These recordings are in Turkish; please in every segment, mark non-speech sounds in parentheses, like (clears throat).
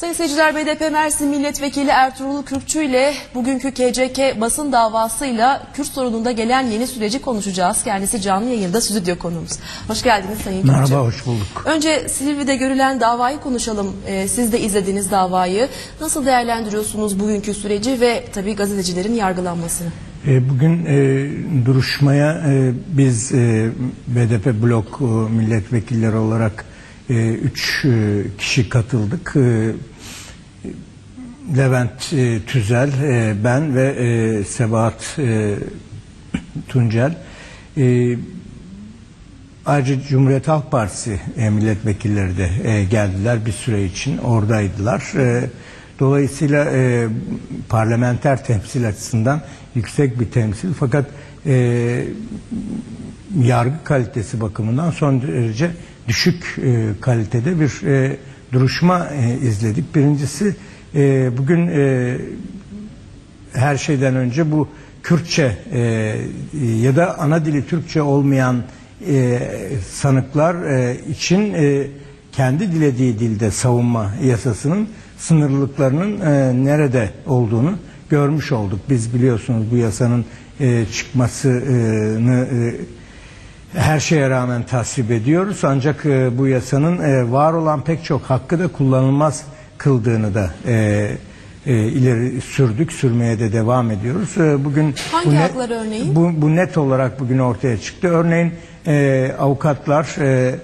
Sayın seyirciler BDP Mersin Milletvekili Ertuğrul Kürkçü ile bugünkü KCK basın davasıyla Kürt sorununda gelen yeni süreci konuşacağız. Kendisi canlı yayında stüdyo konuğumuz. Hoş geldiniz Sayın Kürkçü. Merhaba, hoş bulduk. Önce Silivri'de görülen davayı konuşalım. Ee, siz de izlediniz davayı. Nasıl değerlendiriyorsunuz bugünkü süreci ve tabii gazetecilerin yargılanmasını? E, Bugün e, duruşmaya e, biz e, BDP blok e, milletvekilleri olarak e, üç e, kişi katıldık. Levent e, Tüzel, e, ben ve e, Sebahat e, Tuncel. E, ayrıca Cumhuriyet Halk Partisi e, milletvekilleri de e, geldiler bir süre için oradaydılar. E, dolayısıyla e, parlamenter temsil açısından yüksek bir temsil fakat e, yargı kalitesi bakımından son derece düşük e, kalitede bir e, duruşma e, izledik. Birincisi e, bugün e, her şeyden önce bu Kürtçe e, ya da ana dili Türkçe olmayan e, sanıklar e, için e, kendi dilediği dilde savunma yasasının sınırlılıklarının e, nerede olduğunu görmüş olduk. Biz biliyorsunuz bu yasanın e, çıkmasını e, her şeye rağmen tasvip ediyoruz. Ancak e, bu yasanın e, var olan pek çok hakkı da kullanılmaz kıldığını da e, e, ileri sürdük, sürmeye de devam ediyoruz. E, bugün Hangi bu net- haklar örneğin? Bu, bu net olarak bugün ortaya çıktı. Örneğin e, avukatlar e,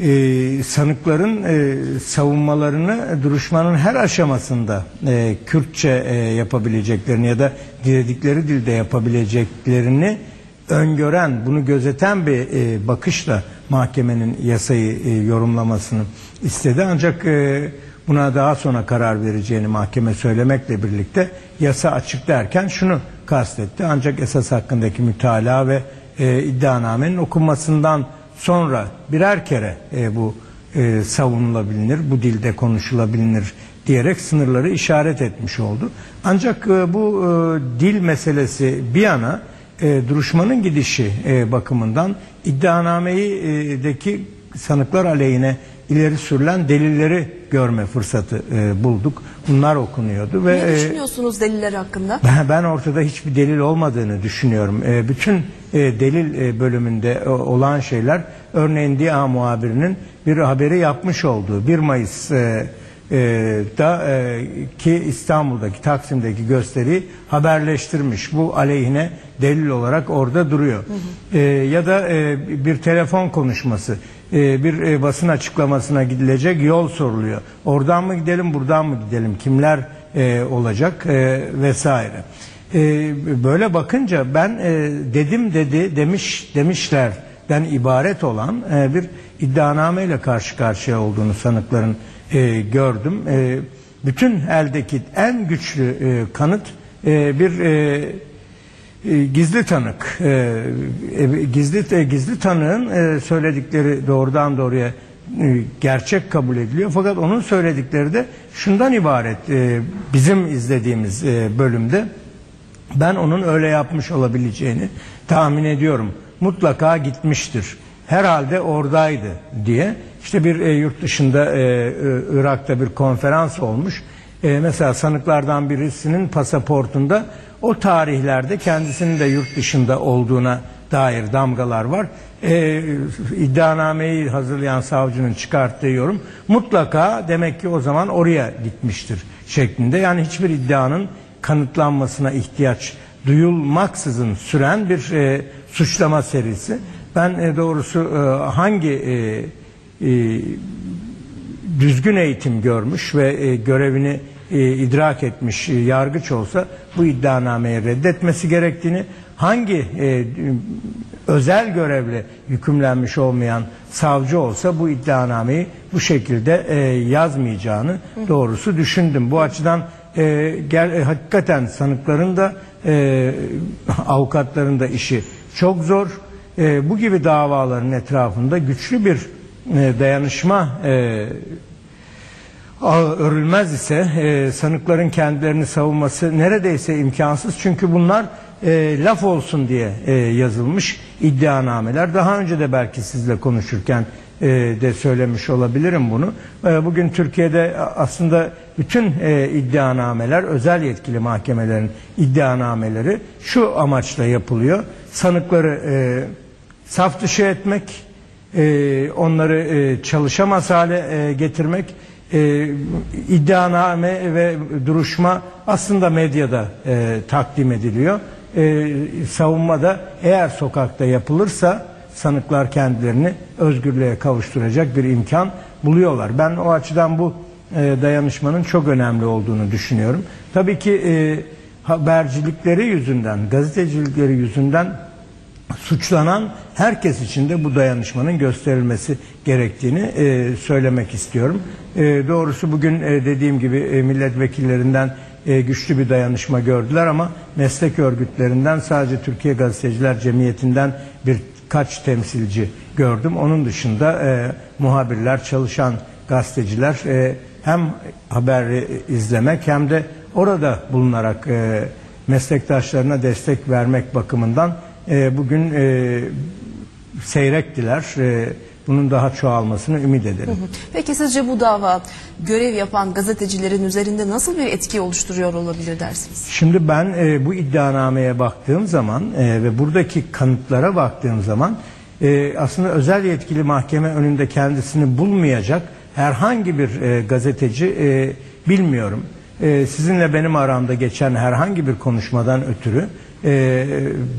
e, sanıkların e, savunmalarını duruşmanın her aşamasında e, Kürtçe e, yapabileceklerini ya da diledikleri dilde yapabileceklerini öngören, bunu gözeten bir e, bakışla mahkemenin yasayı e, yorumlamasını istedi. Ancak e, buna daha sonra karar vereceğini mahkeme söylemekle birlikte yasa açık derken şunu kastetti. Ancak esas hakkındaki mütalaa ve e, iddianamenin okunmasından sonra birer kere e, bu e, savunulabilir, bu dilde konuşulabilir diyerek sınırları işaret etmiş oldu. Ancak e, bu e, dil meselesi bir yana e, duruşmanın gidişi e, bakımından iddianamedeki sanıklar aleyhine ileri sürülen delilleri görme fırsatı e, bulduk. Bunlar okunuyordu ve Ne e, düşünüyorsunuz deliller hakkında? ben, ben ortada hiçbir delil olmadığını düşünüyorum. E, bütün e, delil e, bölümünde e, olan şeyler örneğin DİA muhabirinin bir haberi yapmış olduğu 1 Mayıs e, e, da e, ki İstanbul'daki Taksim'deki gösteriyi haberleştirmiş. Bu aleyhine delil olarak orada duruyor. E, ya da e, bir telefon konuşması e, bir e, basın açıklamasına gidilecek yol soruluyor. Oradan mı gidelim, buradan mı gidelim? Kimler e, olacak vesaire. Böyle bakınca ben dedim dedi demiş demişlerden ibaret olan bir iddianame ile karşı karşıya olduğunu sanıkların gördüm. Bütün eldeki en güçlü kanıt e, bir e, gizli tanık. E, e, gizli gizli tanığın söyledikleri doğrudan doğruya gerçek kabul ediliyor. Fakat onun söyledikleri de şundan ibaret. Bizim izlediğimiz bölümde ben onun öyle yapmış olabileceğini tahmin ediyorum. Mutlaka gitmiştir. Herhalde oradaydı diye. İşte bir yurt dışında Irak'ta bir konferans olmuş e, mesela sanıklardan birisinin pasaportunda o tarihlerde kendisinin de yurt dışında olduğuna dair damgalar var. E, iddianameyi hazırlayan savcının çıkarttığı yorum mutlaka demek ki o zaman oraya gitmiştir şeklinde. Yani hiçbir iddianın kanıtlanmasına ihtiyaç duyulmaksızın süren bir e, suçlama serisi. Ben e, doğrusu e, hangi e, e, düzgün eğitim görmüş ve e, görevini e, idrak etmiş e, yargıç olsa bu iddianameyi reddetmesi gerektiğini hangi e, özel görevle yükümlenmiş olmayan savcı olsa bu iddianameyi bu şekilde e, yazmayacağını doğrusu düşündüm. Bu açıdan e, gel, e, hakikaten sanıkların da e, (laughs) avukatların da işi çok zor. E, bu gibi davaların etrafında güçlü bir e, dayanışma e, örülmez ise e, sanıkların kendilerini savunması neredeyse imkansız. Çünkü bunlar e, laf olsun diye e, yazılmış iddianameler. Daha önce de belki sizle konuşurken e, de söylemiş olabilirim bunu. E, bugün Türkiye'de aslında bütün e, iddianameler, özel yetkili mahkemelerin iddianameleri şu amaçla yapılıyor. Sanıkları e, saf dışı etmek, e, onları e, çalışamaz hale e, getirmek, e, iddianame ve duruşma aslında medyada e, takdim ediliyor. E, savunmada eğer sokakta yapılırsa sanıklar kendilerini özgürlüğe kavuşturacak bir imkan buluyorlar. Ben o açıdan bu e, dayanışmanın çok önemli olduğunu düşünüyorum. Tabii ki e, habercilikleri yüzünden, gazetecilikleri yüzünden suçlanan herkes için de bu dayanışmanın gösterilmesi gerektiğini e, söylemek istiyorum. E, doğrusu bugün e, dediğim gibi e, milletvekillerinden e, güçlü bir dayanışma gördüler ama meslek örgütlerinden sadece Türkiye Gazeteciler Cemiyeti'nden birkaç temsilci gördüm. Onun dışında e, muhabirler, çalışan gazeteciler e, hem haberi izlemek hem de orada bulunarak e, meslektaşlarına destek vermek bakımından e, bugün e, seyrektiler. E, bunun daha çoğalmasını ümit ederim. Peki sizce bu dava görev yapan gazetecilerin üzerinde nasıl bir etki oluşturuyor olabilir dersiniz? Şimdi ben e, bu iddianameye baktığım zaman e, ve buradaki kanıtlara baktığım zaman e, aslında özel yetkili mahkeme önünde kendisini bulmayacak herhangi bir e, gazeteci e, bilmiyorum. E, sizinle benim aramda geçen herhangi bir konuşmadan ötürü e,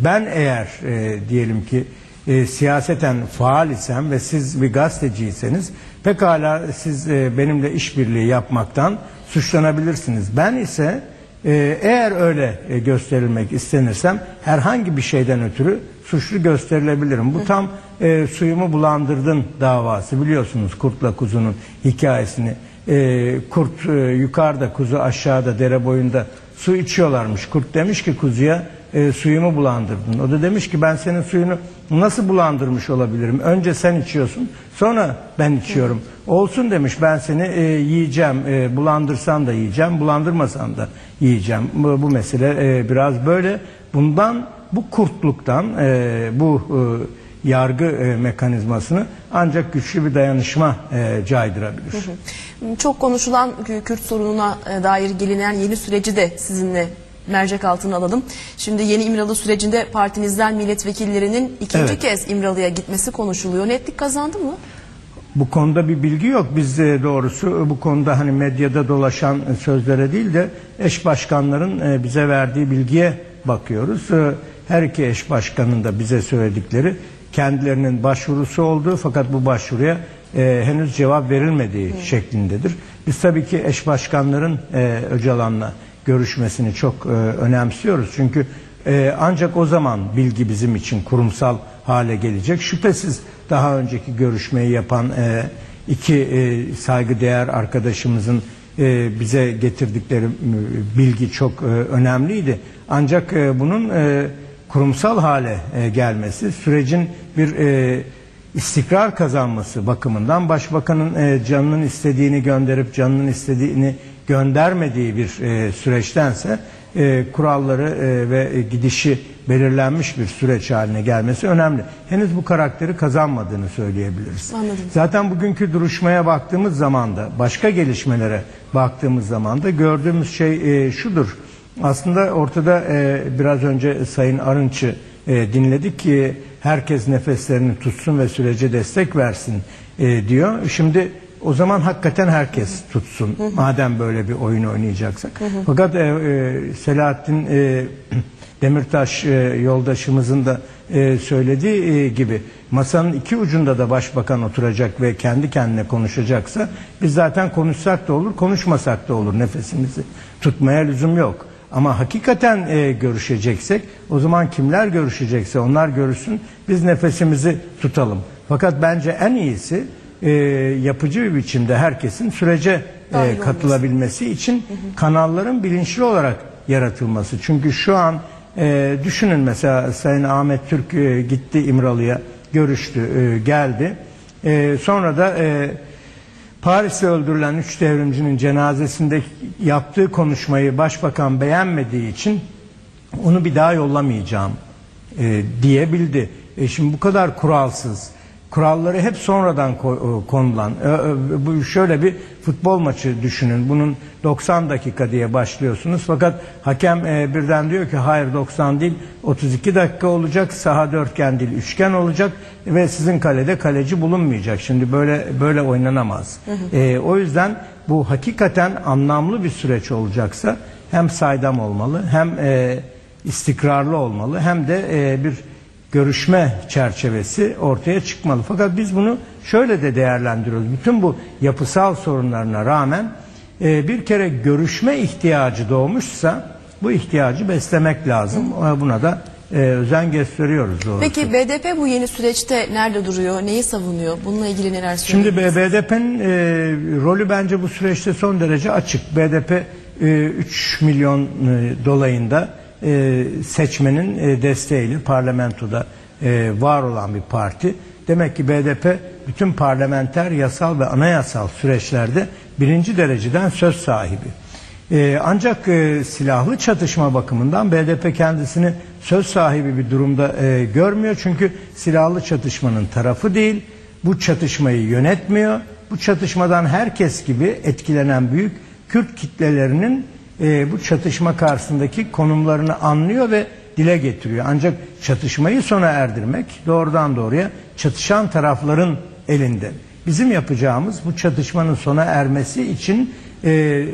ben eğer e, diyelim ki e, siyaseten faal isem ve siz bir gazeteciyseniz pekala siz e, benimle işbirliği yapmaktan suçlanabilirsiniz. Ben ise e, eğer öyle e, gösterilmek istenirsem herhangi bir şeyden ötürü suçlu gösterilebilirim. Bu tam e, suyumu bulandırdın davası biliyorsunuz kurtla kuzunun hikayesini. E, kurt e, yukarıda kuzu aşağıda dere boyunda su içiyorlarmış. Kurt demiş ki kuzuya e, suyumu bulandırdın. O da demiş ki ben senin suyunu nasıl bulandırmış olabilirim? Önce sen içiyorsun sonra ben içiyorum. Olsun demiş ben seni e, yiyeceğim. E, bulandırsan da yiyeceğim bulandırmasan da yiyeceğim. Bu, bu mesele e, biraz böyle. Bundan bu kurtluktan e, bu e, yargı e, mekanizmasını ancak güçlü bir dayanışma e, caydırabilir. Çok konuşulan Kürt sorununa e, dair gelinen yeni süreci de sizinle mercek altına alalım. Şimdi yeni İmralı sürecinde partinizden milletvekillerinin ikinci Evet. kez İmralı'ya gitmesi konuşuluyor. Netlik kazandı mı? Bu konuda bir bilgi yok. Biz de doğrusu bu konuda hani medyada dolaşan sözlere değil de eş başkanların e, bize verdiği bilgiye bakıyoruz. E, Her iki eş başkanın da bize söyledikleri kendilerinin başvurusu olduğu fakat bu başvuruya e, henüz cevap verilmediği şeklindedir. Biz tabii ki eş başkanların e, Öcalan'la görüşmesini çok e, önemsiyoruz. Çünkü e, ancak o zaman bilgi bizim için kurumsal hale gelecek. Şüphesiz daha önceki görüşmeyi yapan e, iki e, saygıdeğer arkadaşımızın e, bize getirdikleri e, bilgi çok e, önemliydi. Ancak e, bunun e, kurumsal hale e, gelmesi sürecin bir e, istikrar kazanması bakımından başbakanın e, canının istediğini gönderip canının istediğini göndermediği bir e, süreçtense e, kuralları e, ve gidişi belirlenmiş bir süreç haline gelmesi önemli. Henüz bu karakteri kazanmadığını söyleyebiliriz. Anladım. Zaten bugünkü duruşmaya baktığımız zaman da başka gelişmelere baktığımız zaman da gördüğümüz şey e, şudur. Aslında ortada e, biraz önce Sayın Arınç'ı e, dinledik ki herkes nefeslerini tutsun ve sürece destek versin e, diyor. Şimdi o zaman hakikaten herkes tutsun madem böyle bir oyun oynayacaksak. Fakat e, e, Selahattin e, Demirtaş e, yoldaşımızın da e, söylediği e, gibi masanın iki ucunda da başbakan oturacak ve kendi kendine konuşacaksa biz zaten konuşsak da olur konuşmasak da olur nefesimizi tutmaya lüzum yok. Ama hakikaten e, görüşeceksek o zaman kimler görüşecekse onlar görüşsün biz nefesimizi tutalım. Fakat bence en iyisi e, yapıcı bir biçimde herkesin sürece e, katılabilmesi için kanalların bilinçli olarak yaratılması. Çünkü şu an e, düşünün mesela Sayın Ahmet Türk e, gitti İmralı'ya görüştü e, geldi. E, sonra da e, Paris'te öldürülen üç devrimcinin cenazesinde yaptığı konuşmayı başbakan beğenmediği için onu bir daha yollamayacağım e, diyebildi. E şimdi bu kadar kuralsız, kuralları hep sonradan e, konulan. Ö- ö- Bu şöyle bir futbol maçı düşünün. Bunun 90 dakika diye başlıyorsunuz. Fakat hakem e, birden diyor ki hayır 90 değil 32 dakika olacak. Saha dörtgen değil üçgen olacak ve sizin kalede kaleci bulunmayacak. Şimdi böyle böyle oynanamaz. E, o yüzden bu hakikaten anlamlı bir süreç olacaksa hem saydam olmalı hem e, istikrarlı olmalı hem de e, bir görüşme çerçevesi ortaya çıkmalı. Fakat biz bunu şöyle de değerlendiriyoruz. Bütün bu yapısal sorunlarına rağmen e, bir kere görüşme ihtiyacı doğmuşsa bu ihtiyacı beslemek lazım. Buna da e, özen gösteriyoruz doğrusu. Peki BDP bu yeni süreçte nerede duruyor? Neyi savunuyor? Bununla ilgili neler Şimdi söylüyor? B- BDP'nin e, rolü bence bu süreçte son derece açık. BDP e, 3 milyon e, dolayında e, seçmenin e, desteğiyle parlamentoda e, var olan bir parti. Demek ki BDP bütün parlamenter, yasal ve anayasal süreçlerde birinci dereceden söz sahibi. Ee, ancak e, silahlı çatışma bakımından BDP kendisini söz sahibi bir durumda e, görmüyor. Çünkü silahlı çatışmanın tarafı değil, bu çatışmayı yönetmiyor. Bu çatışmadan herkes gibi etkilenen büyük Kürt kitlelerinin e, bu çatışma karşısındaki konumlarını anlıyor ve dile getiriyor. Ancak çatışmayı sona erdirmek doğrudan doğruya çatışan tarafların elinde. Bizim yapacağımız bu çatışmanın sona ermesi için e,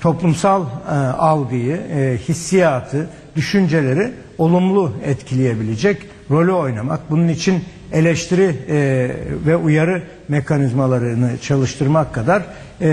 toplumsal e, algıyı, e, hissiyatı, düşünceleri olumlu etkileyebilecek rolü oynamak. Bunun için eleştiri e, ve uyarı mekanizmalarını çalıştırmak kadar e,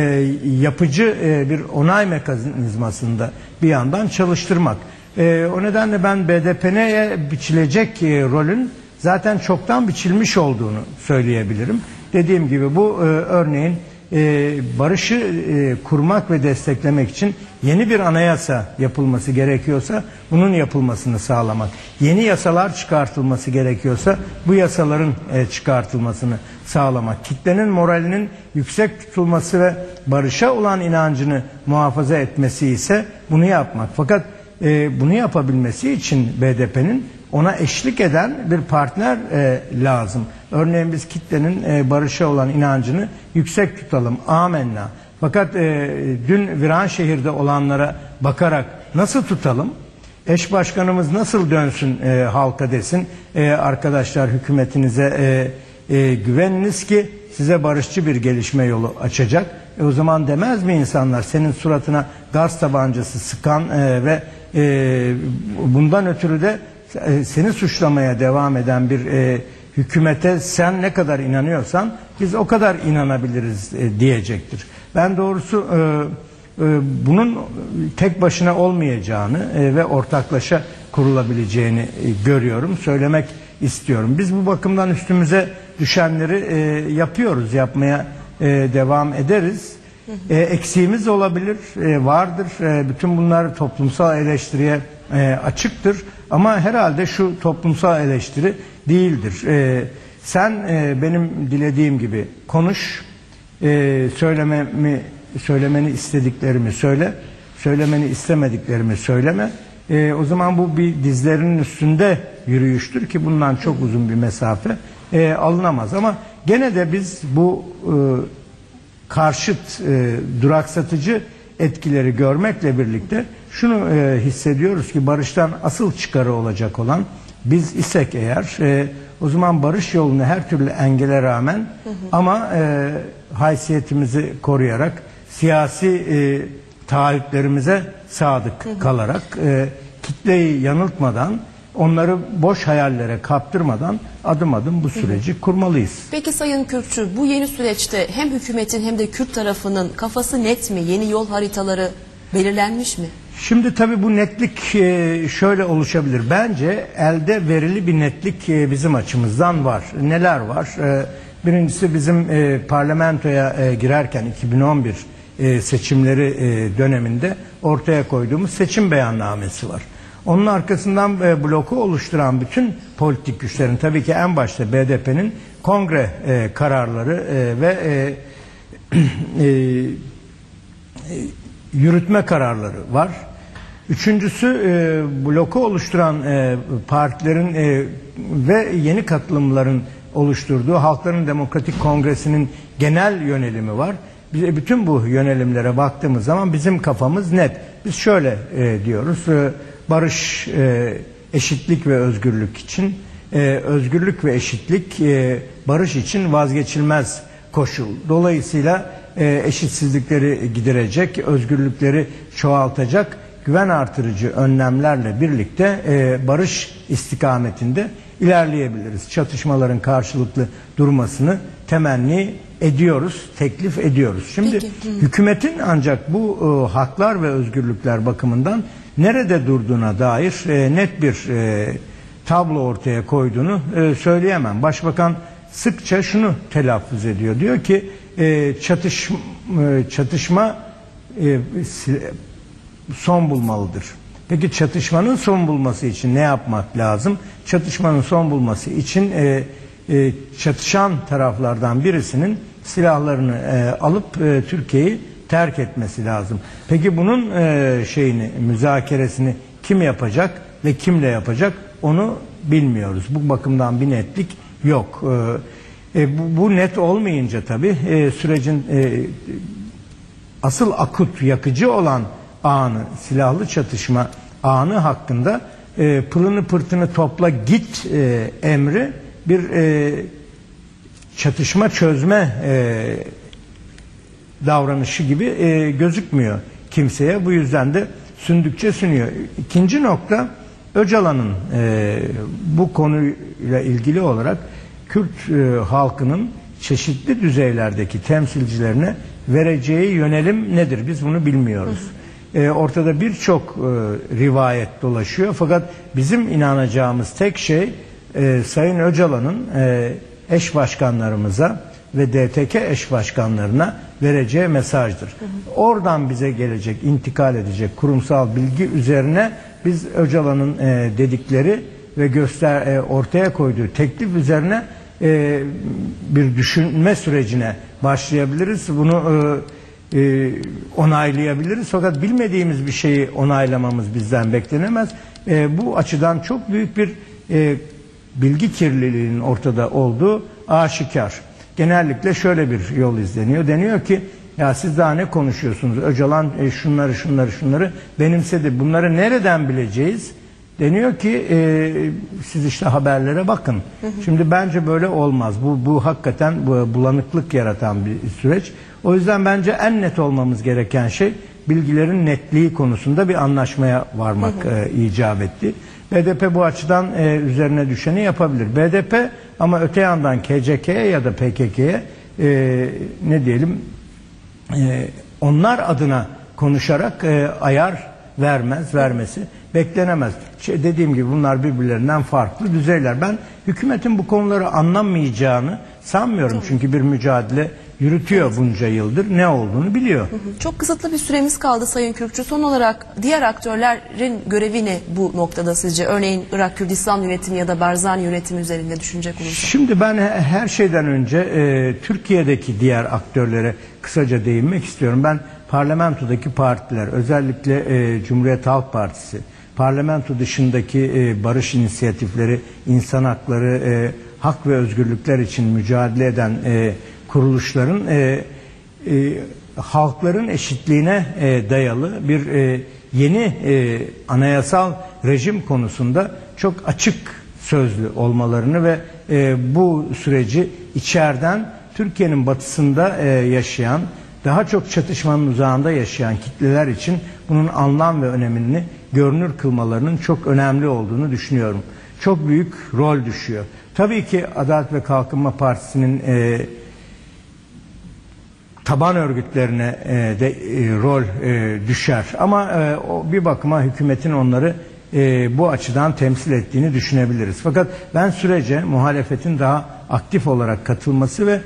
yapıcı e, bir onay mekanizmasında bir yandan çalıştırmak. E, o nedenle ben BDP'ye biçilecek e, rolün zaten çoktan biçilmiş olduğunu söyleyebilirim. Dediğim gibi bu e, örneğin e, barışı e, kurmak ve desteklemek için yeni bir anayasa yapılması gerekiyorsa bunun yapılmasını sağlamak. Yeni yasalar çıkartılması gerekiyorsa bu yasaların e, çıkartılmasını sağlamak. Kitlenin moralinin yüksek tutulması ve barışa olan inancını muhafaza etmesi ise bunu yapmak. Fakat e, bunu yapabilmesi için BDP'nin ona eşlik eden bir partner e, lazım. Örneğin biz kitlenin e, barışa olan inancını yüksek tutalım. Amenna. Fakat e, dün Viranşehir'de olanlara bakarak nasıl tutalım? Eş başkanımız nasıl dönsün e, halka desin? E, arkadaşlar hükümetinize e, e, güveniniz ki size barışçı bir gelişme yolu açacak. E, o zaman demez mi insanlar senin suratına gaz tabancası sıkan e, ve e, bundan ötürü de e, seni suçlamaya devam eden bir e, hükümete sen ne kadar inanıyorsan biz o kadar inanabiliriz e, diyecektir. Ben doğrusu e, e, bunun tek başına olmayacağını e, ve ortaklaşa kurulabileceğini e, görüyorum, söylemek istiyorum. Biz bu bakımdan üstümüze düşenleri e, yapıyoruz, yapmaya e, devam ederiz. E, eksiğimiz olabilir, e, vardır. E, bütün bunlar toplumsal eleştiriye e, açıktır. Ama herhalde şu toplumsal eleştiri değildir. E, sen e, benim dilediğim gibi konuş, e, söylememi, söylemeni istediklerimi söyle, söylemeni istemediklerimi söyleme. E, o zaman bu bir dizlerinin üstünde yürüyüştür ki bundan çok uzun bir mesafe e, alınamaz. Ama gene de biz bu e, karşıt e, duraksatıcı etkileri görmekle birlikte şunu e, hissediyoruz ki barıştan asıl çıkarı olacak olan biz isek eğer e, o zaman barış yolunu her türlü engele rağmen ama e, haysiyetimizi koruyarak siyasi e, taahhütlerimize sadık kalarak e, kitleyi yanıltmadan onları boş hayallere kaptırmadan adım adım bu süreci kurmalıyız. Peki Sayın Kürkçü bu yeni süreçte hem hükümetin hem de Kürt tarafının kafası net mi? Yeni yol haritaları belirlenmiş mi? Şimdi tabii bu netlik e, şöyle oluşabilir. Bence elde verili bir netlik e, bizim açımızdan var. Neler var? E, Birincisi bizim parlamentoya girerken 2011 e, seçimleri döneminde ortaya koyduğumuz seçim beyannamesi var. Onun arkasından bloku oluşturan bütün politik güçlerin tabii ki en başta BDP'nin kongre kararları ve (clears throat) yürütme kararları var. Üçüncüsü e, bloku oluşturan e, partilerin e, ve yeni katılımların oluşturduğu Halkların Demokratik Kongresi'nin genel yönelimi var. Biz bütün bu yönelimlere baktığımız zaman bizim kafamız net. Biz şöyle e, diyoruz. E, barış, e, eşitlik ve özgürlük için e, özgürlük ve eşitlik e, barış için vazgeçilmez koşul. Dolayısıyla e, eşitsizlikleri giderecek, özgürlükleri çoğaltacak güven artırıcı önlemlerle birlikte e, barış istikametinde ilerleyebiliriz. Çatışmaların karşılıklı durmasını temenni ediyoruz, teklif ediyoruz. Şimdi Peki, hükümetin ancak bu e, haklar ve özgürlükler bakımından nerede durduğuna dair e, net bir e, tablo ortaya koyduğunu e, söyleyemem. Başbakan sıkça şunu telaffuz ediyor. Diyor ki e, çatış, e, çatışma e, son bulmalıdır. Peki çatışmanın son bulması için ne yapmak lazım? Çatışmanın son bulması için e, e, çatışan taraflardan birisinin silahlarını e, alıp e, Türkiye'yi terk etmesi lazım. Peki bunun e, şeyini müzakeresini kim yapacak ve kimle yapacak onu bilmiyoruz. Bu bakımdan bir netlik yok. E, e, bu, bu net olmayınca tabii e, sürecin e, asıl akut yakıcı olan anı, silahlı çatışma anı hakkında e, pılını pırtını topla git e, emri bir e, çatışma çözme e, davranışı gibi e, gözükmüyor kimseye. Bu yüzden de sündükçe sünüyor. İkinci nokta Öcalan'ın e, bu konuyla ilgili olarak Kürt e, halkının çeşitli düzeylerdeki temsilcilerine vereceği yönelim nedir? Biz bunu bilmiyoruz. E, ortada birçok e, rivayet dolaşıyor fakat bizim inanacağımız tek şey e, Sayın Öcalan'ın e, eş başkanlarımıza ve DTK eş başkanlarına vereceği mesajdır. Oradan bize gelecek, intikal edecek kurumsal bilgi üzerine biz Öcalan'ın e, dedikleri ve göster e, ortaya koyduğu teklif üzerine e, bir düşünme sürecine başlayabiliriz. Bunu e, e, onaylayabiliriz. Fakat bilmediğimiz bir şeyi onaylamamız bizden beklenemez. E, bu açıdan çok büyük bir e, bilgi kirliliğinin ortada olduğu aşikar. Genellikle şöyle bir yol izleniyor. Deniyor ki ya siz daha ne konuşuyorsunuz? Öcalan e, şunları şunları şunları benimsedi. Bunları nereden bileceğiz? Deniyor ki e, siz işte haberlere bakın. Şimdi bence böyle olmaz. Bu, bu hakikaten bu, bulanıklık yaratan bir süreç. O yüzden bence en net olmamız gereken şey bilgilerin netliği konusunda bir anlaşmaya varmak e, icap etti. BDP bu açıdan e, üzerine düşeni yapabilir. BDP ama öte yandan KCK'ye ya da PKK'ye e, ne diyelim e, onlar adına konuşarak e, ayar vermez, vermesi beklenemez. Şey, dediğim gibi bunlar birbirlerinden farklı düzeyler. Ben hükümetin bu konuları anlamayacağını sanmıyorum. Çünkü bir mücadele yürütüyor bunca yıldır. Ne olduğunu biliyor. Çok kısıtlı bir süremiz kaldı Sayın Kürkçü. Son olarak diğer aktörlerin görevi ne bu noktada sizce? Örneğin Irak Kürdistan yönetimi ya da Barzani yönetimi üzerinde düşünecek olursak. Şimdi ben he- her şeyden önce e, Türkiye'deki diğer aktörlere kısaca değinmek istiyorum. Ben parlamentodaki partiler, özellikle e, Cumhuriyet Halk Partisi, parlamento dışındaki e, barış inisiyatifleri, insan hakları, e, hak ve özgürlükler için mücadele eden e, kuruluşların e, e, halkların eşitliğine e, dayalı bir e, yeni e, anayasal rejim konusunda çok açık sözlü olmalarını ve e, bu süreci içeriden Türkiye'nin batısında e, yaşayan daha çok çatışmanın uzağında yaşayan kitleler için bunun anlam ve önemini görünür kılmalarının çok önemli olduğunu düşünüyorum. Çok büyük rol düşüyor. Tabii ki Adalet ve Kalkınma Partisi'nin e, taban örgütlerine e, de e, rol e, düşer. Ama e, o bir bakıma hükümetin onları e, bu açıdan temsil ettiğini düşünebiliriz. Fakat ben sürece muhalefetin daha aktif olarak katılması ve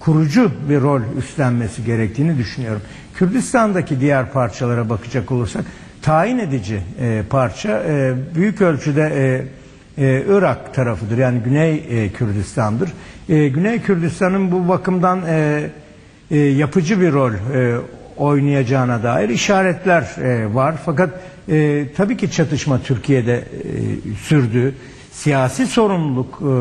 kurucu bir rol üstlenmesi gerektiğini düşünüyorum. Kürdistan'daki diğer parçalara bakacak olursak tayin edici e, parça e, büyük ölçüde e, e, Irak tarafıdır. Yani Güney e, Kürdistan'dır. E, Güney Kürdistan'ın bu bakımdan e, e, yapıcı bir rol e, oynayacağına dair işaretler e, var. Fakat e, tabii ki çatışma Türkiye'de e, sürdü. Siyasi sorumluluk e,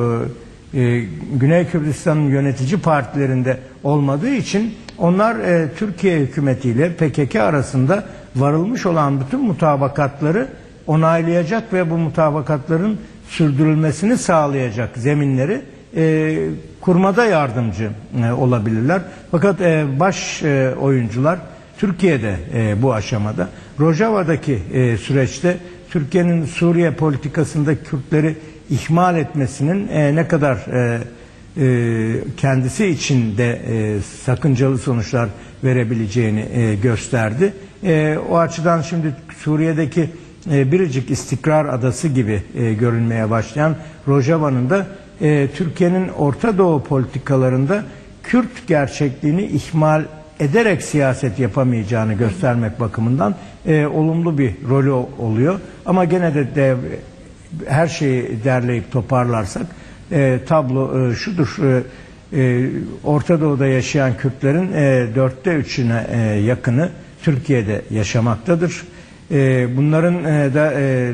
e, Güney Kürdistan'ın yönetici partilerinde olmadığı için onlar e, Türkiye hükümetiyle PKK arasında varılmış olan bütün mutabakatları onaylayacak ve bu mutabakatların sürdürülmesini sağlayacak zeminleri e, kurmada yardımcı olabilirler. Fakat baş oyuncular Türkiye'de bu aşamada. Rojava'daki süreçte Türkiye'nin Suriye politikasında Kürtleri ihmal etmesinin e, ne kadar e, e, kendisi için de e, sakıncalı sonuçlar verebileceğini e, gösterdi. E, o açıdan şimdi Suriye'deki e, biricik istikrar adası gibi e, görünmeye başlayan Rojava'nın da e, Türkiye'nin Orta Doğu politikalarında Kürt gerçekliğini ihmal ederek siyaset yapamayacağını göstermek bakımından e, olumlu bir rolü oluyor. Ama gene de, de her şeyi derleyip toparlarsak e, tablo e, şudur. E, e, Orta Doğu'da yaşayan Kürtlerin e, dörtte üçüne e, yakını Türkiye'de yaşamaktadır. E, bunların e, da e,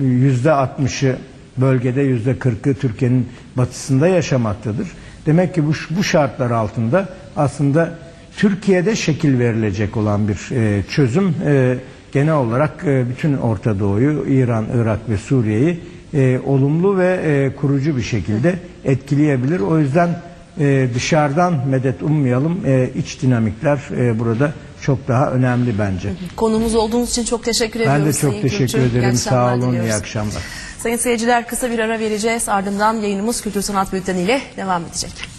yüzde altmışı bölgede yüzde kırkı Türkiye'nin batısında yaşamaktadır. Demek ki bu, bu şartlar altında aslında Türkiye'de şekil verilecek olan bir e, çözüm e, genel olarak e, bütün Orta Doğu'yu, İran, Irak ve Suriye'yi e, olumlu ve e, kurucu bir şekilde etkileyebilir. O yüzden e, dışarıdan medet ummayalım. E, iç dinamikler e, burada çok daha önemli bence. Konumuz olduğunuz için çok teşekkür ediyoruz. Ben de çok Sayın teşekkür. İyi ederim. Sağ olun. diliyoruz. İyi akşamlar. Sayın seyirciler kısa bir ara vereceğiz. Ardından yayınımız Kültür Sanat Bülteni ile devam edecek.